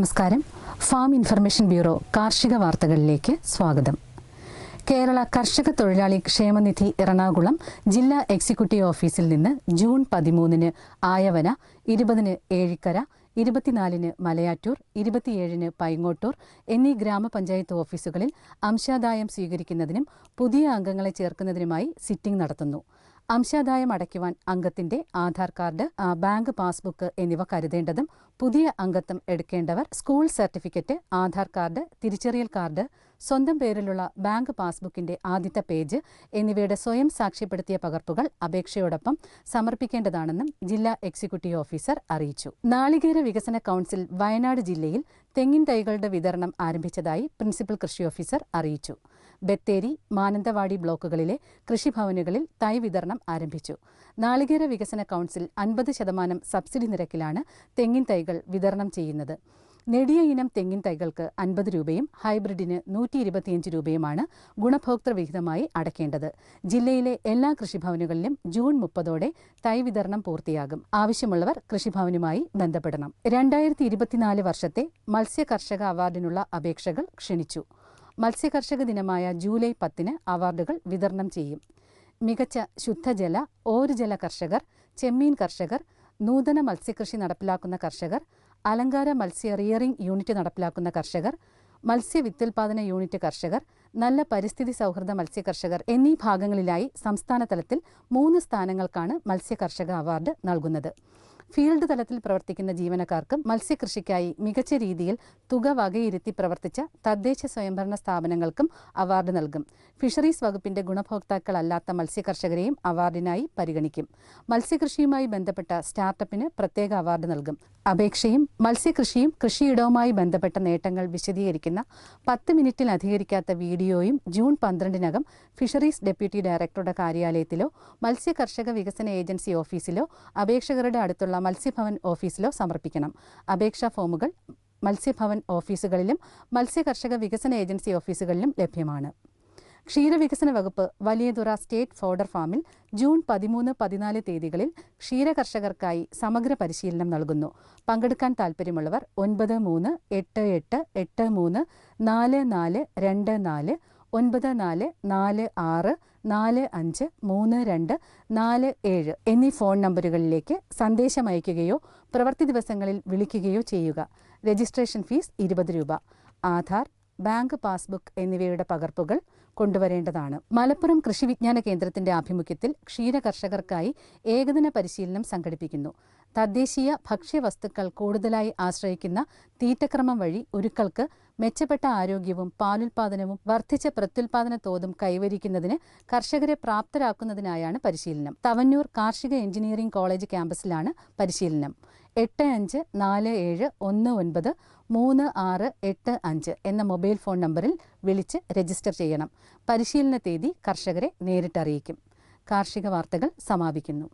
നമസ്കാരം. Farm information bureau കാർഷിക വാർത്തകളിലേക്ക് സ്വാഗതം. കേരള കർഷക തൊഴിലാളി ക്ഷേമനിധി എറണാകുളം ജില്ലാ എക്സിക്യൂട്ടീവ് ഓഫീസിൽ നിന്ന് ജൂൺ പതിമൂന്നിന് ആയവന ഇരുപതിന് ഏഴിക്കര ഇരുപത്തിനാലിന് മലയാറ്റൂർ ഇരുപത്തിയേഴിന് പൈങ്ങോട്ടൂർ എന്നീ ഗ്രാമപഞ്ചായത്ത് ഓഫീസുകളിൽ അംശാദായം സ്വീകരിക്കുന്നതിനും പുതിയ അംഗങ്ങളെ ചേർക്കുന്നതിനുമായി സിറ്റിംഗ് നടത്തുന്നു. അംശാദായം അടയ്ക്കുവാൻ അംഗത്തിന്റെ ആധാർ കാർഡ് ബാങ്ക് പാസ്ബുക്ക് എന്നിവ കരുതേണ്ടതും പുതിയ അംഗത്വം എടുക്കേണ്ടവർ സ്കൂൾ സർട്ടിഫിക്കറ്റ് ആധാർ കാർഡ് തിരിച്ചറിയൽ കാർഡ് സ്വന്തം പേരിലുള്ള ബാങ്ക് പാസ്ബുക്കിന്റെ ആദ്യത്തെ പേജ് എന്നിവയുടെ സ്വയം സാക്ഷ്യപ്പെടുത്തിയ പകർപ്പുകൾ അപേക്ഷയോടൊപ്പം സമർപ്പിക്കേണ്ടതാണെന്നും ജില്ലാ എക്സിക്യൂട്ടീവ് ഓഫീസർ അറിയിച്ചു. നാളികേര വികസന കൌൺസിൽ വയനാട് ജില്ലയിൽ തെങ്ങിൻ തൈകളുടെ വിതരണം ആരംഭിച്ചതായി പ്രിൻസിപ്പൽ കൃഷി ഓഫീസർ അറിയിച്ചു. ബത്തേരി മാനന്തവാടി ബ്ലോക്കുകളിലെ കൃഷിഭവനുകളിൽ തൈ വിതരണം ആരംഭിച്ചു. നാളികേര വികസന കൌൺസിൽ അൻപത് ശതമാനം സബ്സിഡി നിരക്കിലാണ് തെങ്ങിൻ തൈകൾ വിതരണം ചെയ്യുന്നത്. നെടിയ ഇനം തെങ്ങിൻ തൈകൾക്ക് അൻപത് രൂപയും ഹൈബ്രിഡിന് നൂറ്റി ഇരുപത്തിയഞ്ച് രൂപയുമാണ് ഗുണഭോക്തൃ വിഹിതമായി അടയ്ക്കേണ്ടത്. ജില്ലയിലെ എല്ലാ കൃഷിഭവനുകളിലും ജൂൺ മുപ്പതോടെ തൈ വിതരണം പൂർത്തിയാകും. ആവശ്യമുള്ളവർ കൃഷിഭവനുമായി ബന്ധപ്പെടണം. രണ്ടായിരത്തി വർഷത്തെ മത്സ്യ കർഷക അവാർഡിനുള്ള അപേക്ഷകൾ ക്ഷണിച്ചു. മത്സ്യകർഷക ദിനമായ ജൂലൈ പത്തിന് അവാർഡുകൾ വിതരണം ചെയ്യും. മികച്ച ശുദ്ധജല ഓരുജല കർഷകർ ചെമ്മീൻ കർഷകർ നൂതന മത്സ്യകൃഷി നടപ്പിലാക്കുന്ന കർഷകർ അലങ്കാര മത്സ്യ റിയറിംഗ് യൂണിറ്റ് നടപ്പിലാക്കുന്ന കർഷകർ മത്സ്യ വിത്തുൽപാദന യൂണിറ്റ് കർഷകർ നല്ല പരിസ്ഥിതി സൗഹൃദ മത്സ്യ കർഷകർ എന്നീ ഭാഗങ്ങളിലായി സംസ്ഥാന തലത്തിൽ മൂന്ന് സ്ഥാനങ്ങൾക്കാണ് മത്സ്യകർഷക അവാർഡ് നൽകുന്നത്. ഫീൽഡ് തലത്തിൽ പ്രവർത്തിക്കുന്ന ജീവനക്കാർക്കും മത്സ്യകൃഷിക്കായി മികച്ച രീതിയിൽ തുക വകയിരുത്തി പ്രവർത്തിച്ച തദ്ദേശ സ്വയംഭരണ സ്ഥാപനങ്ങൾക്കും അവാർഡ് നൽകും. ഫിഷറീസ് വകുപ്പിന്റെ ഗുണഭോക്താക്കളല്ലാത്ത മത്സ്യകർഷകരെയും അവാർഡിനായി പരിഗണിക്കും. മത്സ്യകൃഷിയുമായി ബന്ധപ്പെട്ട സ്റ്റാർട്ടപ്പിന് പ്രത്യേക അവാർഡ് നൽകും. അപേക്ഷയും മത്സ്യകൃഷിയും കൃഷിയിടവുമായി ബന്ധപ്പെട്ട നേട്ടങ്ങൾ വിശദീകരിക്കുന്ന പത്ത് മിനിറ്റിൽ അധികരിക്കാത്ത വീഡിയോയും ജൂൺ പന്ത്രണ്ടിനകം ഫിഷറീസ് ഡെപ്യൂട്ടി ഡയറക്ടറുടെ കാര്യാലയത്തിലോ മത്സ്യകർഷക വികസന ഏജൻസി ഓഫീസിലോ അപേക്ഷകരുടെ അടുത്തുള്ള മത്സ്യഭവൻ ഓഫീസിലോ സമർപ്പിക്കണം. അപേക്ഷാ ഫോമുകൾ മത്സ്യഭവൻ ഓഫീസുകളിലും മത്സ്യ കർഷക വികസന ഏജൻസി ഓഫീസുകളിലും ലഭ്യമാണ്. ക്ഷീരവികസന വകുപ്പ് വലിയതുറ സ്റ്റേറ്റ് ഫോഡർ ഫാമിൽ ജൂൺ പതിമൂന്ന് പതിനാല് തീയതികളിൽ ക്ഷീരകർഷകർക്കായി സമഗ്ര പരിശീലനം നൽകുന്നു. പങ്കെടുക്കാൻ താൽപ്പര്യമുള്ളവർ ഒൻപത് മൂന്ന് എട്ട് എട്ട് എട്ട് മൂന്ന് നാല് നാല് രണ്ട് നാല് ഒൻപത് നാല് നാല് ആറ് നാല് അഞ്ച് മൂന്ന് രണ്ട് നാല് ഏഴ് എന്നീ ഫോൺ നമ്പറുകളിലേക്ക് സന്ദേശം അയയ്ക്കുകയോ പ്രവൃത്തി ദിവസങ്ങളിൽ വിളിക്കുകയോ ചെയ്യുക. രജിസ്ട്രേഷൻ ഫീസ് ഇരുപത് രൂപ. ആധാർ ബാങ്ക് പാസ്ബുക്ക് എന്നിവയുടെ പകർപ്പുകൾ കൊണ്ടുവരേണ്ടതാണ്. മലപ്പുറം കൃഷി വിജ്ഞാന കേന്ദ്രത്തിന്റെ ആഭിമുഖ്യത്തിൽ ക്ഷീര കർഷകർക്കായി ഏകദിന പരിശീലനം സംഘടിപ്പിക്കുന്നു. തദ്ദേശീയ ഭക്ഷ്യവസ്തുക്കൾ കൂടുതലായി ആശ്രയിക്കുന്ന തീറ്റക്രമം വഴി ഉരുക്കൾക്ക് മെച്ചപ്പെട്ട ആരോഗ്യവും പാലുൽപാദനവും വർദ്ധിച്ച പ്രത്യുൽപാദന തോതും കൈവരിക്കുന്നതിന് കർഷകരെ പ്രാപ്തരാക്കുന്നതിനായാണ് പരിശീലനം. തവന്നൂർ കാർഷിക എഞ്ചിനീയറിംഗ് കോളേജ് ക്യാമ്പസിലാണ് പരിശീലനം. എട്ട് അഞ്ച് നാല് ഏഴ് ഒന്ന് ഒൻപത് മൂന്ന് ആറ് എട്ട് അഞ്ച് എന്ന മൊബൈൽ ഫോൺ നമ്പറിൽ വിളിച്ച് രജിസ്റ്റർ ചെയ്യണം. പരിശീലന തീയതി കർഷകരെ നേരിട്ടറിയിക്കും. കാർഷിക വാർത്തകൾ സമാപിക്കുന്നു.